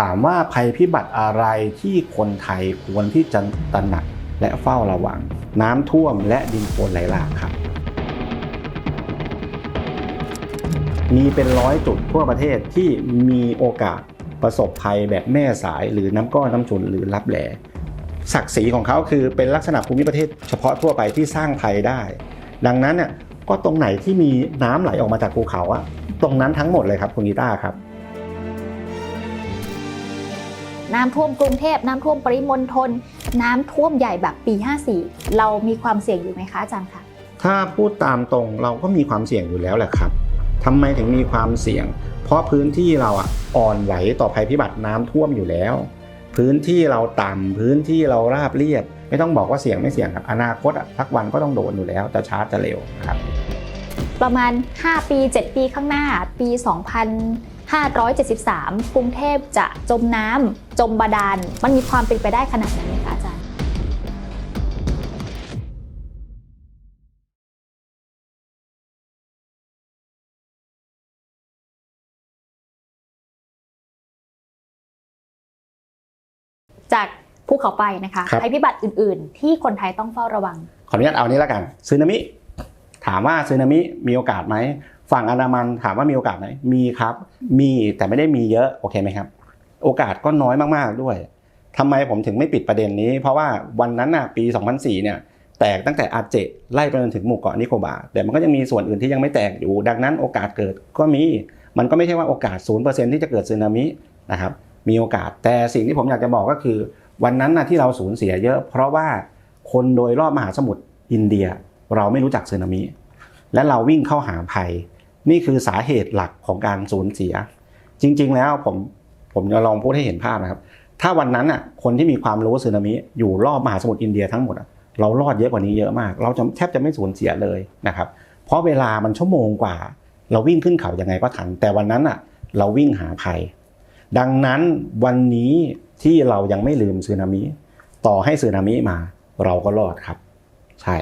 ถามว่าภัยพิบัติอะไรที่คนไทยควรที่จะตระหนักและเฝ้าระวัง น้ำท่วมและดินโคลนไหลหลากครับ มีเป็นร้อยจุดทั่วประเทศที่มีโอกาสประสบภัยแบบแม่สายหรือน้ำก้อนน้ำจุนหรือรับแหลศักดิ์ศรีของเขาคือเป็นลักษณะภูมิประเทศเฉพาะทั่วไปที่สร้างภัยได้ ดังนั้นเนี่ยก็ตรงไหนที่มีน้ำไหลออกมาจากภูเขาอะตรงนั้นทั้งหมดเลยครับคุณกีตาร์ครับ น้ำท่วมกรุงเทพน้ำท่วมปริมณฑลน้ำท่วมใหญ่แบบปี 54 เรามีความเสี่ยงอยู่ไหมคะอาจารย์คะถ้าพูดตามตรงเราก็มีความเสี่ยงอยู่แล้วแหละครับทำไมถึงมีความเสี่ยง เพราะพื้นที่เราอะอ่อนไหวต่อภัยพิบัติน้ำท่วมอยู่แล้ว พื้นที่เราต่ำพื้นที่เราราบเรียบ ไม่ต้องบอกว่าเสี่ยงไม่เสี่ยงครับอนาคตอะสักวันก็ต้องโดนอยู่แล้วจะช้าจะเร็วครับประมาณ 5 ปี 7 ปีข้างหน้า ปี 2573 กรุงเทพจะจมน้ำ จมบาดาลมันมีความเป็นไปได้ขนาดนั้นไหมคะอาจารย์จากภูเขาไฟนะคะครับภัยพิบัติอื่น ๆ ที่คนไทยต้องเฝ้าระวัง ขออนุญาตเอานี้แล้วกันซึนามิ ถามว่าซึนามิมีโอกาสไหมฝั่งอันดามันถามว่ามีโอกาสไหมมีครับ มีแต่ไม่ได้มีเยอะโอเคไหมครับ โอกาสก็น้อยมากๆด้วยทำไมผมถึงไม่ปิดประเด็นนี้ เพราะว่าวันนั้นน่ะปี 2004 เนี่ยแตกตั้งแต่อาเจไล่ไปจนถึงหมู่เกาะนิโคบา แต่มันก็ยังมีส่วนอื่นที่ยังไม่แตกอยู่ ดังนั้นโอกาสเกิดก็มี มันก็ไม่ใช่ว่าโอกาส 0%ที่จะเกิดสึนามินะครับมีโอกาสแต่สิ่งที่ผมอยากจะบอกก็คือ วันนั้นนะที่เราสูญเสียเยอะ เพราะว่าคนโดยรอบมหาสมุทรอินเดียเราไม่รู้จักสึนามิ และเราวิ่งเข้าหาภัย นี่คือสาเหตุหลักของการสูญเสีย จริง ๆ แล้วผม ผมจะลองพูดให้เห็นภาพนะครับ ถ้าวันนั้นอะคนที่มีความรู้สึนามิอยู่รอบมหาสมุทรอินเดียทั้งหมดเรารอดเยอะกว่านี้เยอะมาก เราจะแทบจะไม่สูญเสียเลยนะครับ เพราะเวลามันชั่วโมงกว่า เราวิ่งขึ้นเขายังไงก็ทัน แต่วันนั้นอะเราวิ่งหาภัย ดังนั้นวันนี้ที่เรายังไม่ลืมสึนามิ ต่อให้สึนามิมา เราก็รอดครับ ใช่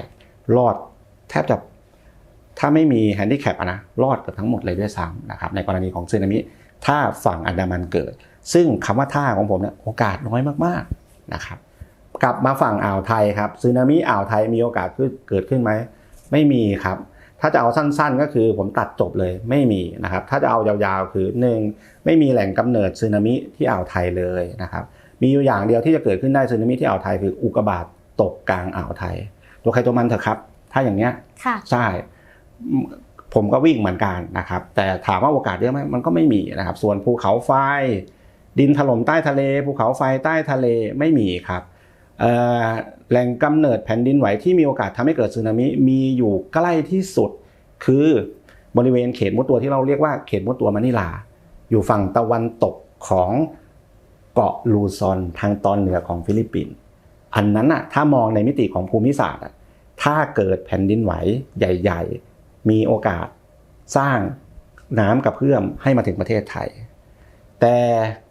รอดแทบจะถ้าไม่มีแฮนดิแคปนะรอดเกือบทั้งหมดเลยด้วยซ้ำนะครับในกรณีของสึนามิ ถ้าฝั่งอันดามันเกิด ซึ่งคำว่าท่าของผมเนี่ยโอกาสน้อยมากๆนะครับกลับมาฝั่งอ่าวไทยครับสึนามิอ่าวไทยมีโอกาสขึ้นเกิดขึ้นไหมไม่มีครับ ถ้าจะเอาสั้นๆ ก็คือผมตัดจบเลยไม่มีนะครับ ถ้าจะเอายาวๆคือหนึ่งไม่มีแหล่งกำเนิดสึนามิที่อ่าวไทยเลยนะครับ มีอยู่อย่างเดียวที่จะเกิดขึ้นได้สึนามิที่อ่าวไทยคืออุกกาบาตตกกลางอ่าวไทย ตัวใครตัวมันเถอะครับ ถ้าอย่างเนี้ยค่ะใช่อืม ผมก็วิ่งเหมือนกันนะครับ แต่ถามว่าโอกาสเยอะไหมมันก็ไม่มีนะครับ ส่วนภูเขาไฟ ดินถล่มใต้ทะเล ภูเขาไฟใต้ทะเลไม่มีครับแหล่งกำเนิดแผ่นดินไหวที่มีโอกาสทำให้เกิดสึนามิมีอยู่ใกล้ที่สุด คือบริเวณเขตมุดตัวที่เราเรียกว่าเขตมุดตัวมะนิลา อยู่ฝั่งตะวันตกของเกาะลูซอนทางตอนเหนือของฟิลิปปินส์อันนั้นอะถ้ามองในมิติของภูมิศาสตร์ถ้าเกิดแผ่นดินไหวใหญ่ ๆ มีโอกาสสร้างน้ำกระเพื่อมให้มาถึงประเทศไทย แต่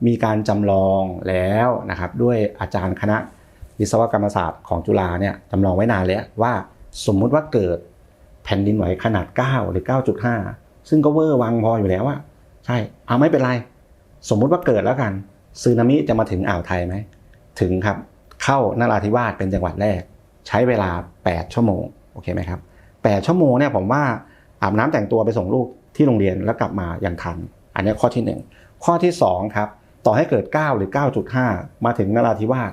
มีการจำลองแล้วนะครับด้วยอาจารย์คณะวิศวกรรมศาสตร์ของจุฬาเนี่ยจำลองไว้นานแล้วว่าสมมุติว่าเกิดแผ่นดินไหวขนาด 9 หรือ 9.5 ซึ่งก็เวอร์วังพออยู่แล้วอะใช่เอาไม่เป็นไร สมมุติว่าเกิดแล้วกันซึนามิจะมาถึงอ่าวไทยไหมถึงครับเข้านราธิวาสเป็นจังหวัดแรก ใช้เวลา 8 ชั่วโมงโอเคไหมครับ 8ชั่วโมงเนี่ยผมว่าอาบน้ำแต่งตัวไปส่งลูกที่โรงเรียนแล้วกลับมาอย่างทัน อันนี้ข้อที่หนึ่งข้อที่2ครับต่อให้เกิด 9 หรือ 9.5 มาถึงนราธิวาส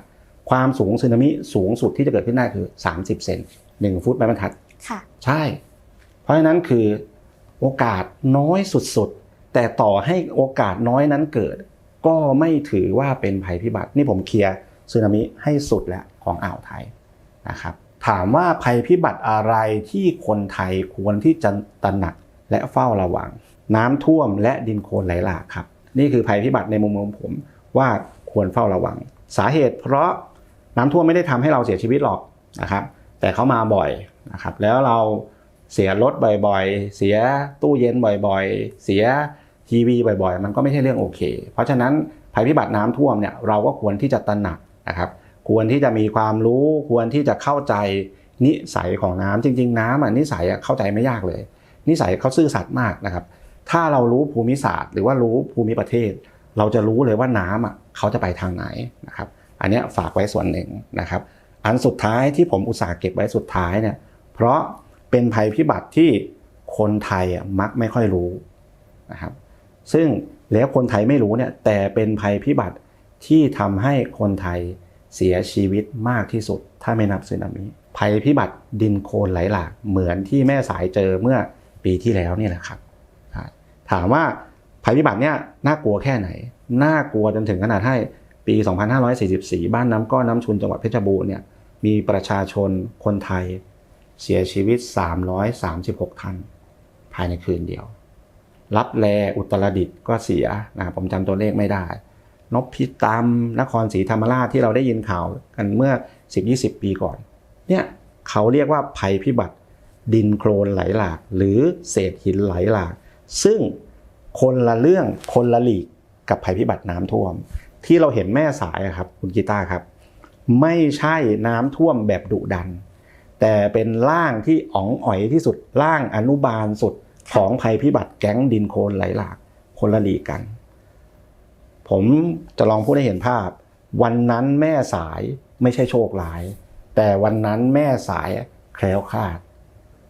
ความสูงสึนามิสูงสุดที่จะเกิดขึ้นได้คือ 30 เซน1ฟุตไม้บรรทัดค่ะใช่ เพราะฉะนั้นคือโอกาสน้อยสุดๆ แต่ต่อให้โอกาสน้อยนั้นเกิด ก็ไม่ถือว่าเป็นภัยพิบัติ นี่ผมเคลียร์สึนามิให้สุดแล้วของอ่าวไทยนะครับ ถามว่าภัยพิบัติอะไรที่คนไทยควรที่จะตระหนักและเฝ้าระวัง น้ำท่วมและดินโคลนไหลหลากครับ นี่คือภัยพิบัติในมุมมองผมว่าควรเฝ้าระวัง สาเหตุเพราะน้ำท่วมไม่ได้ทำให้เราเสียชีวิตหรอกนะครับ แต่เขามาบ่อยนะครับแล้วเราเสียรถบ่อยๆ เสียตู้เย็นบ่อยๆ เสียทีวีบ่อยๆ มันก็ไม่ใช่เรื่องโอเค เพราะฉะนั้นภัยพิบัติน้ำท่วมเนี่ยเราก็ควรที่จะตระหนักนะครับ ควรที่จะมีความรู้ควรที่จะเข้าใจนิสัยของน้ำจริง ๆ น้ำอะนิสัยอะเข้าใจไม่ยากเลย นิสัยเขาซื่อสัตย์มากนะครับ ถ้าเรารู้ภูมิศาสตร์ หรือว่ารู้ภูมิประเทศ เราจะรู้เลยว่าน้ำอะเขาจะไปทางไหนนะครับ อันนี้ฝากไว้ส่วนหนึ่งนะครับ อันสุดท้ายที่ผมอุตส่าห์เก็บไว้สุดท้ายเนี่ยเพราะเป็นภัยพิบัติที่คนไทยอะมักไม่ค่อยรู้นะครับ ซึ่งแล้วคนไทยไม่รู้เนี่ยแต่เป็นภัยพิบัติที่ทำให้คนไทย เสียชีวิตมากที่สุด ถ้าไม่นับสึนามิภัยพิบัติดินโคลนไหลหลากเหมือนที่แม่สายเจอเมื่อปีที่แล้วนี่แหละครับ ถามว่าภัยพิบัติเนี่ยน่ากลัวแค่ไหน น่ากลัวจนถึงขนาดให้ปี 2544 บ้านน้ำก้อนน้ำชุนจังหวัดเพชรบูรณ์เนี่ยมีประชาชนคนไทยเสียชีวิต 336 ท่าน ภายในคืนเดียว รับแลอุตรดิตก็เสียนะผมจำตัวเลขไม่ได้ นพพิตามนครศรีธรรมราชที่เราได้ยินข่าวกันเมื่อ 10-20 ปีก่อน เนี่ยเขาเรียกว่าภัยพิบัติดินโคลนไหลหลาก หรือเศษหินไหลหลาก ซึ่งคนละเรื่องคนละหลีกกับภัยพิบัติน้ำท่วม ที่เราเห็นแม่สายครับคุณกีตาร์ครับ ไม่ใช่น้ำท่วมแบบดุดัน แต่เป็นร่างที่อ๋องอ๋อยที่สุดร่างอนุบาลสุดของภัยพิบัติแก๊งดินโคลนไหลหลาก คนละหลีกกัน ผมจะลองพูดให้เห็นภาพ วันนั้นแม่สายไม่ใช่โชคร้าย แต่วันนั้นแม่สายแคล้วคลาด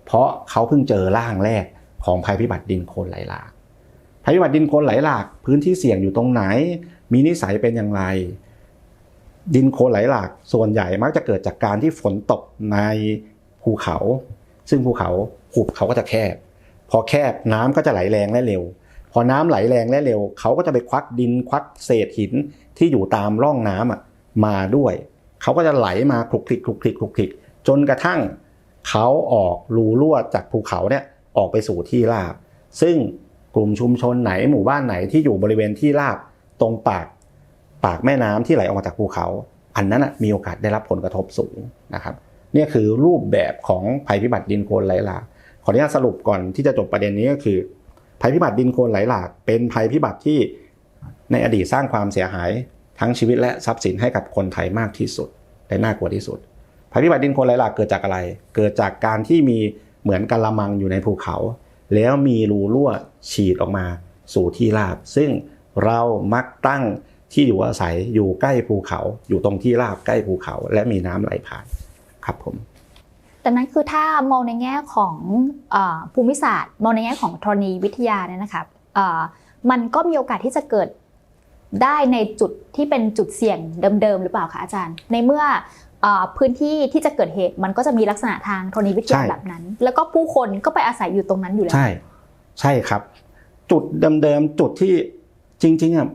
เพราะเขาเพิ่งเจอร่างแรกของภัยพิบัติดินโคลนไหลหลากภัยพิบัติดินโคลนไหลหลาก พื้นที่เสี่ยงอยู่ตรงไหน มีนิสัยเป็นอย่างไร ดินโคลนไหลหลาก ส่วนใหญ่มักจะเกิดจากการที่ฝนตกในภูเขา ซึ่งภูเขาหุบเขาก็จะแคบ พอแคบน้ำก็จะไหลแรงและเร็ว พอน้ำไหลแรงและเร็วเขาก็จะไปควักดินควักเศษหินที่อยู่ตามร่องน้ำอะมาด้วย เขาก็จะไหลมาคลุกคลิกคลุกคลิกคลุกคลิกจนกระทั่งเขาออกรูรั่วจากภูเขาเนี่ยออกไปสู่ที่ราบ ซึ่งกลุ่มชุมชนไหนหมู่บ้านไหนที่อยู่บริเวณที่ราบตรงปากปากแม่น้ำที่ไหลออกมาจากภูเขา อันนั้นนะมีโอกาสได้รับผลกระทบสูงนะครับเนี่ยคือรูปแบบของภัยพิบัติดินโคลนไหลหลากขออนุญาตสรุปก่อนที่จะจบประเด็นนี้ก็คือ ภัยพิบัติดินโคลนไหลหลาก เป็นภัยพิบัติที่ในอดีตสร้างความเสียหายทั้งชีวิตและทรัพย์สินให้กับคนไทยมากที่สุดและน่ากลัวที่สุด ภัยพิบัติดินโคลนไหลหลากเกิดจากอะไร เกิดจากการที่มีเหมือนกะละมังอยู่ในภูเขา แล้วมีรูรั่วฉีดออกมาสู่ที่ราบ ซึ่งเรามักตั้งที่อยู่อาศัยอยู่ใกล้ภูเขา อยู่ตรงที่ราบใกล้ภูเขา และมีน้ำไหลผ่านครับผม ดังนั้นคือถ้ามองในแง่ของเออภูมิศาสตร์ มองในแง่ของธรณีวิทยาเนี่ยนะครับเอ่อมันก็มีโอกาสที่จะเกิดได้ในจุดที่เป็นจุดเสี่ยงเดิมๆหรือเปล่าคะอาจารย์ ในเมื่อเออพื้นที่ที่จะเกิดเหตุมันก็จะมีลักษณะทางธรณีวิทยาใช่แบบนั้น แล้วก็ผู้คนก็ไปอาศัยอยู่ตรงนั้นอยู่แล้วใช่ ใช่ครับ จุดเดิมๆจุดที่จริงๆอะ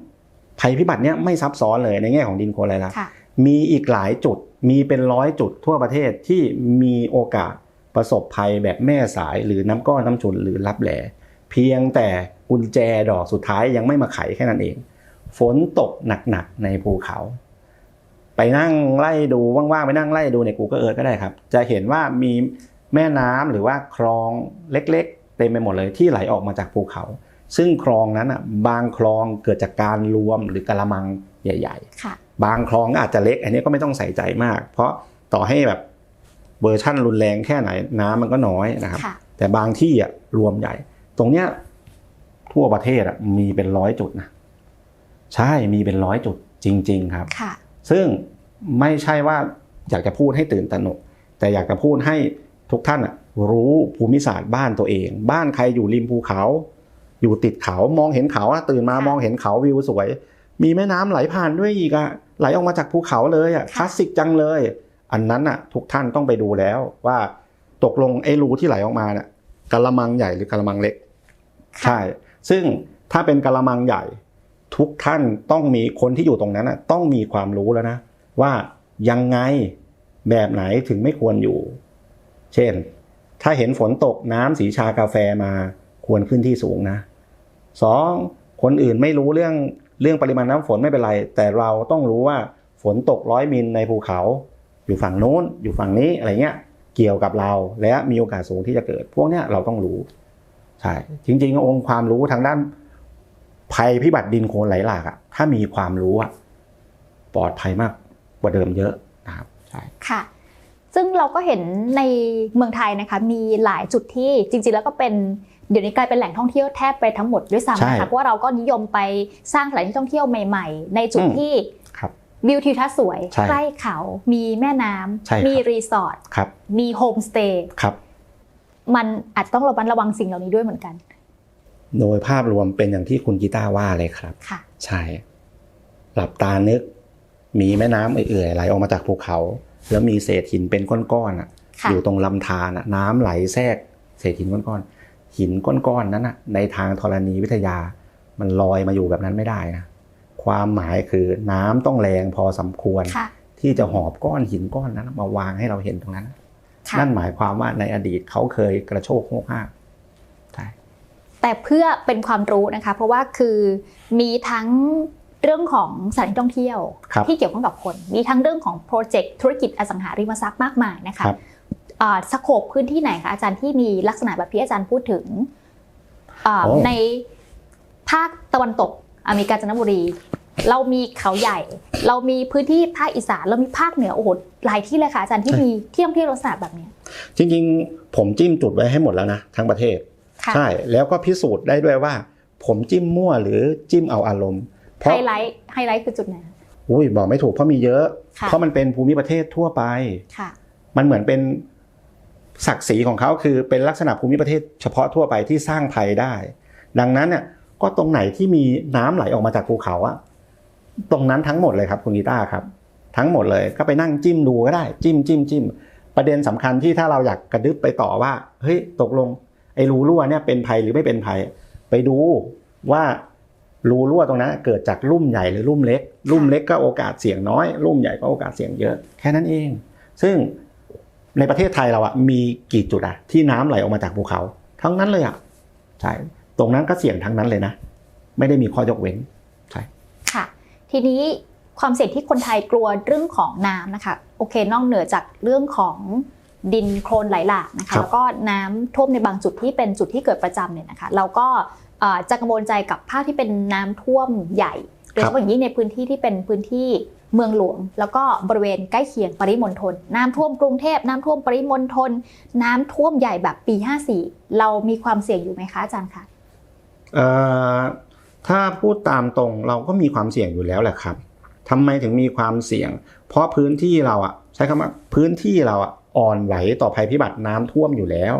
ภัยพิบัติเนี้ยไม่ซับซ้อนเลยในแง่ของดินโคลนไหลหลากค่ะ มีอีกหลายจุดมีเป็นร้อยจุดทั่วประเทศที่มีโอกาสประสบภัยแบบแม่สายหรือน้ำก้อนน้ำฉุนหรือรับแหลเพียงแต่กุญแจดอกสุดท้ายยังไม่มาไขแค่นั้นเอง ฝนตกหนักๆในภูเขา ไปนั่งไล่ดูว่างๆไปนั่งไล่ดูใน Google Earth ก็ได้ครับ จะเห็นว่ามีแม่น้ำหรือว่าคลองเล็กๆ เต็มไปหมดเลยที่ไหลออกมาจากภูเขา ซึ่งคลองนั้นอะบางคลองเกิดจากการรวมหรือกะละมังใหญ่ๆค่ะ บางคลองก็อาจจะเล็ก อันนี้ก็ไม่ต้องใส่ใจมาก เพราะต่อให้แบบเวอร์ชั่นรุนแรงแค่ไหนน้ำมันก็น้อยนะครับค่ะแต่บางที่อะรวมใหญ่ ตรงเนี้ยทั่วประเทศอะมีเป็นร้อยจุดนะใช่มีเป็นร้อยจุดจริง ๆ ครับค่ะซึ่งไม่ใช่ว่าอยากจะพูดให้ตื่นตระหนก แต่อยากจะพูดให้ทุกท่านอะรู้ภูมิศาสตร์บ้านตัวเอง บ้านใครอยู่ริมภูเขา อยู่ติดเขามองเห็นเขาอะตื่นมาค่ะมองเห็นเขาวิวสวย มีแม่น้ำไหลผ่านด้วยอีกอะไหลออกมาจากภูเขาเลยอะค่ะคลาสสิกจังเลย อันนั้นอะทุกท่านต้องไปดูแล้วว่าตกลงไอ้รูที่ไหลออกมาเนี่ยกะละมังใหญ่หรือกะละมังเล็กค่ะใช่ ซึ่งถ้าเป็นกะละมังใหญ่ ทุกท่านต้องมีคนที่อยู่ตรงนั้นนะต้องมีความรู้แล้วนะ ว่ายังไงแบบไหนถึงไม่ควรอยู่ เช่น ถ้าเห็นฝนตกน้ำสีชากาแฟมาควรขึ้นที่สูงนะสองคนอื่นไม่รู้เรื่อง เรื่องปริมาณน้ำฝนไม่เป็นไร แต่เราต้องรู้ว่าฝนตกร้อยมิลในภูเขา อยู่ฝั่งโน้น อยู่ฝั่งนี้อะไรเงี้ยเกี่ยวกับเราและมีโอกาสสูงที่จะเกิด พวกเนี้ยเราต้องรู้ใช่จริงๆองค์ความรู้ทางด้านภัยพิบัติดินโคลนไหลหลากอะถ้ามีความรู้อะปลอดภัยมากกว่าเดิมเยอะนะครับใช่ค่ะซึ่งเราก็เห็นในเมืองไทยนะคะมีหลายจุดที่จริง ๆ แล้วก็เป็น เดี๋ยวนี้กลายเป็นแหล่งท่องเที่ยวแทบไปทั้งหมดด้วยซ้ำใช่นะคะเพราะว่าเราก็นิยมไปสร้างสถานที่ท่องเที่ยวใหม่ ๆ ในจุดอืมที่ครับวิวทิวทัศน์สวยใช่ใกล้เขา มีแม่น้ำใช่ครับมีรีสอร์ทครับมีโฮมสเตย์ครับมันอาจต้องระมัดระวังสิ่งเหล่านี้ด้วยเหมือนกัน โดยภาพรวมเป็นอย่างที่คุณกีตาร์ว่าเลยครับค่ะใช่ หลับตานึก มีแม่น้ำเอื่อยๆไหลออกมาจากภูเขา แล้วมีเศษหินเป็นก้อนๆอะค่ะอยู่ตรงลำธารอะน้ำไหลแทรกเศษหินก้อนๆ หินก้อนๆนั้นอะในทางธรณีวิทยา มันลอยมาอยู่แบบนั้นไม่ได้นะความหมายคือน้ำต้องแรงพอสมควรค่ะที่จะหอบก้อนหินก้อนนั้นมาวางให้เราเห็นตรงนั้นค่ะนั่นหมายความว่าในอดีตเขาเคยกระโชกโฮกห้ากใช่แต่เพื่อเป็นความรู้นะคะ เพราะว่าคือมีทั้งเรื่องของสถานที่ท่องเที่ยวครับที่เกี่ยวข้องกับคน มีทั้งเรื่องของโปรเจกต์ธุรกิจอสังหาริมทรัพย์มากมายนะคะครับอ่า สโคปพื้นที่ไหนคะอาจารย์ที่มีลักษณะแบบที่อาจารย์พูดถึงอ่าโอ้ในภาคตะวันตกอเมริกาญจนบุรี เรามีเขาใหญ่ เรามีพื้นที่ภาคอีสานเรามีภาคเหนือโอ้โหหลายที่เลยค่ะอาจารย์ที่มีที่ท่องเที่ยวลักษณะแบบเนี้ยจริงๆ ผมจิ้มจุดไว้ให้หมดแล้วนะทั้งประเทศค่ะใช่แล้วก็พิสูจน์ได้ด้วยว่า ผมจิ้มมั่วหรือจิ้มเอาอารมณ์เพไฮราะไลท์ไฮไลท์คือจุดไหนอุ้ยบอกไม่ถูกเพราะมีเยอะค่ะเพราะมันเป็นภูมิประเทศทั่วไปค่ะมันเหมือนเป็น ศักดิ์ศรีของเขาคือเป็นลักษณะภูมิประเทศเฉพาะทั่วไปที่สร้างภัยได้ ดังนั้นเนี่ยก็ตรงไหนที่มีน้ำไหลออกมาจากภูเขาอะตรงนั้นทั้งหมดเลยครับคุณกีตาร์ครับ ทั้งหมดเลยก็ไปนั่งจิ้มดูก็ได้ จิ้มจิ้มจิ้มประเด็นสำคัญที่ถ้าเราอยากกระดึบไปต่อว่าเฮ้ยตกลงไอ้รูรั่วเนี่ยเป็นภัยหรือไม่เป็นภัย ไปดูว่ารูรั่วตรงนั้นเกิดจากลุ่มใหญ่หรือลุ่มเล็ก ลุ่มเล็กก็โอกาสเสี่ยงน้อย ลุ่มใหญ่ก็โอกาสเสี่ยงเยอะ แค่นั้นเอง ซึ่ง ในประเทศไทยเราอะมีกี่จุดอะที่น้ำไหลออกมาจากภูเขา ทั้งนั้นเลยอะใช่ตรงนั้นก็เสี่ยงทั้งนั้นเลยนะ ไม่ได้มีข้อยกเว้นค่ะ ทีนี้ความเสี่ยงที่คนไทยกลัวเรื่องของน้ำนะคะ โอเคนอกเหนือจากเรื่องของดินโคลนไหลหลากนะครัคะบแล้วก็น้ำท่วมในบางจุดที่เป็นจุดที่เกิดประจำเนี่ยนะคะ เราก็เอ่อจะกังวลใจกับภาคที่เป็นน้ำท่วมใหญ่โด ยเฉพาะอย่างยิ่งในพื้นที่ที่เป็นพื้นที่เมืองหลวง แล้วก็บริเวณใกล้เคียงปริมณฑลน้ำท่วมกรุงเทพน้ำท่วมปริมณฑลน้ำท่วมใหญ่แบบปี 54 เรามีความเสี่ยงอยู่ไหมคะอาจารย์คะเอ่อถ้าพูดตามตรงเราก็มีความเสี่ยงอยู่แล้วแหละครับทำไมถึงมีความเสี่ยง เพราะพื้นที่เราอะใช้คำว่าพื้นที่เราอะอ่อนไหวต่อภัยพิบัติน้ำท่วมอยู่แล้ว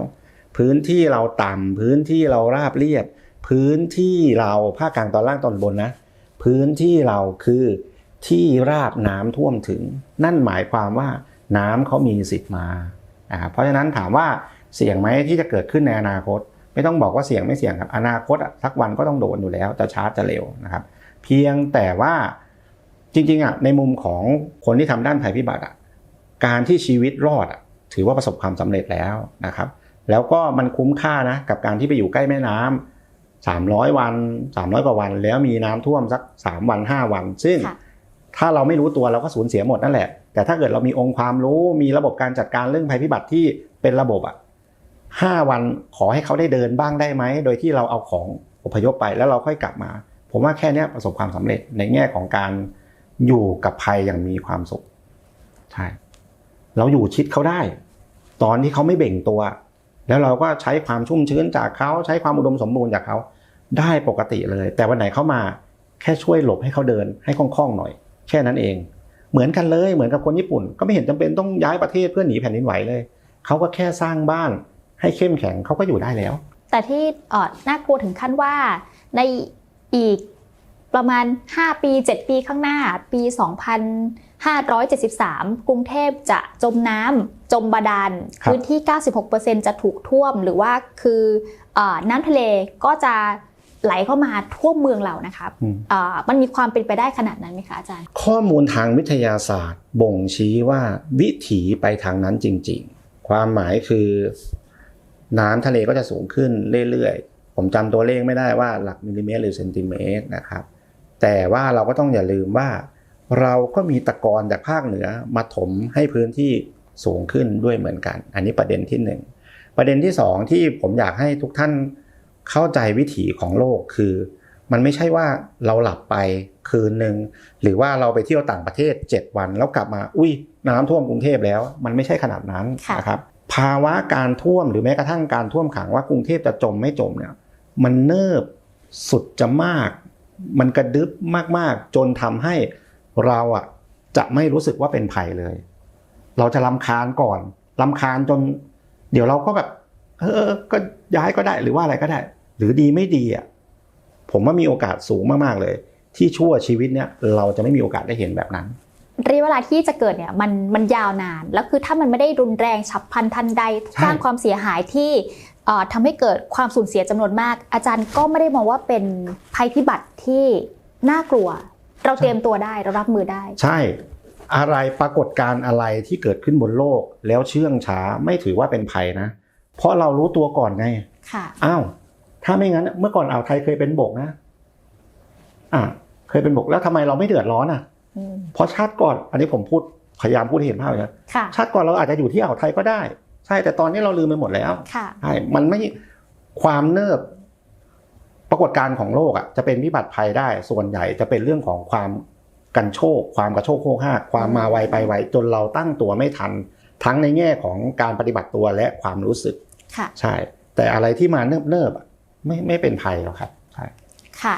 พื้นที่เราต่ำพื้นที่เราราบเรียบ พื้นที่เราภาคกลางตอนล่างตอนบนนะ พื้นที่เราคือที่ราบน้ำท่วมถึง นั่นหมายความว่าน้ำเขามีสิทธิ์มานะครับเพราะฉะนั้นถามว่าเสี่ยงไหมที่จะเกิดขึ้นในอนาคต ไม่ต้องบอกว่าเสี่ยงไม่เสี่ยงครับอนาคตสักวันก็ต้องโดนอยู่แล้วจะช้าจะเร็วนะครับ เพียงแต่ว่าจริงๆอะในมุมของคนที่ทำด้านภัยพิบัติอะการที่ชีวิตรอดอะถือว่าประสบความสำเร็จแล้วนะครับ แล้วก็มันคุ้มค่านะกับการที่ไปอยู่ใกล้แม่น้ำสา มร้อยวันสามร้อยกว่าวัน แล้วมีน้ำท่วมสักสามวันห้าวัน ซึ่งค่ะถ้าเราไม่รู้ตัวเราก็สูญเสียหมดนั่นแหละ แต่ถ้าเกิดเรามีองค์ความรู้มีระบบการจัดการเรื่องภัยพิบัติที่เป็นระบบอะห้าวันขอให้เขาได้เดินบ้างได้ไหม โดยที่เราเอาของอพยพไปแล้วเราค่อยกลับมา ผมว่าแค่เนี้ยประสบความสำเร็จในแง่ของการอยู่กับภัยอย่างมีความสุขใช่เราอยู่ชิดเขาได้ ตอนที่เขาไม่เบ่งตัว แล้วเราก็ใช้ความชุ่มชื้นจากเขาใช้ความอุดมสมบูรณ์จากเขาได้ปกติเลย แต่วันไหนเขามาแค่ช่วยหลบให้เขาเดินให้คล่องๆหน่อย แค่นั้นเอง เหมือนกันเลยเหมือนกับคนญี่ปุ่น ก็ไม่เห็นจำเป็นต้องย้ายประเทศเพื่อหนีแผ่นดินไหวเลยเขาก็แค่สร้างบ้านให้เข้มแข็งเขาก็อยู่ได้แล้ว แต่ที่เอ่อน่ากลัวถึงขั้นว่าในอีกประมาณ 5 ปี 7 ปีข้างหน้าปี 2573 กรุงเทพจะจมน้ำจมบาดาลครับพื้นที่ 96%จะถูกท่วมหรือว่าคือเออน้ำทะเลก็จะไหลเข้ามาท่วมเมืองเรานะคะอืมเอ่อมันมีความเป็นไปได้ขนาดนั้นไหมคะอาจารย์ ข้อมูลทางวิทยาศาสตร์ บ่งชี้ว่าวิถีไปทางนั้นจริง ๆ ความหมายคือ น้ำทะเลก็จะสูงขึ้นเรื่อยๆ ผมจำตัวเลขไม่ได้ว่าหลักมิลลิเมตรหรือเซนติเมตรนะครับ แต่ว่าเราก็ต้องอย่าลืมว่า เราก็มีตะกอนจากภาคเหนือมาถมให้พื้นที่สูงขึ้นด้วยเหมือนกัน อันนี้ประเด็นที่หนึ่งประเด็นที่สองที่ผมอยากให้ทุกท่านเข้าใจวิถีของโลกคือ มันไม่ใช่ว่าเราหลับไปคืนหนึ่งหรือว่าเราไปเที่ยวต่างประเทศ 7 วันแล้วกลับมาอุ้ยน้ำท่วมกรุงเทพแล้ว มันไม่ใช่ขนาดนั้นค่ะนะครับภาวะการท่วมหรือแม้กระทั่งการท่วมขังว่ากรุงเทพจะจมไม่จมเนี่ยมันเนิบสุดจะมาก มันกระดึบมากๆ จนทำให้ เราอะจะไม่รู้สึกว่าเป็นภัยเลย เราจะลำคาญก่อนลำคาญจน เดี๋ยวเราก็แบบเออเออ ก็ย้ายก็ได้หรือว่าอะไรก็ได้ หรือดีไม่ดีอะผมว่ามีโอกาสสูงมากๆเลย ที่ชั่วชีวิตเนี่ยเราจะไม่มีโอกาสได้เห็นแบบนั้นระยะเวลาที่จะเกิดเนี่ยมันมันยาวนาน แล้วคือถ้ามันไม่ได้รุนแรงฉับพลันทันใดใช่สร้างความเสียหายที่เอ่อทำให้เกิดความสูญเสียจำนวนมาก อาจารย์ก็ไม่ได้มองว่าเป็นภัยพิบัติที่น่ากลัว เราเตรียมตัวได้เรารับมือได้ ใช่อะไรปรากฏการณ์อะไรที่เกิดขึ้นบนโลก แล้วเชื่องช้าไม่ถือว่าเป็นภัยนะ เพราะเรารู้ตัวก่อนไงค่ะอ้าวถ้าไม่งั้น เมื่อก่อนอ่าวไทยเคยเป็นบกนะ อ่าเคยเป็นบกแล้วทำไมเราไม่เดือดร้อนอะอืมเพราะชาติก่อน อันนี้ผมพูดพยายามพูดให้เห็นภาพเลยนะค่ะชาติก่อนเราอาจจะอยู่ที่อ่าวไทยก็ได้ ใช่แต่ตอนนี้เราลืมไปหมดแล้วค่ะใช่มันไม่ความเนิบ ปรากฏการณ์ของโลกอะจะเป็นวิบัติภัยได้ส่วนใหญ่จะเป็นเรื่องของความกันโชค ความกระโชกโคกห้ากความมาไวไปไวจนเราตั้งตัวไม่ทัน ทั้งในแง่ของการปฏิบัติตัวและความรู้สึกค่ะใช่ แต่อะไรที่มาเนิบๆอะไม่ไม่เป็นภัยหรอกครับใช่ค่ะ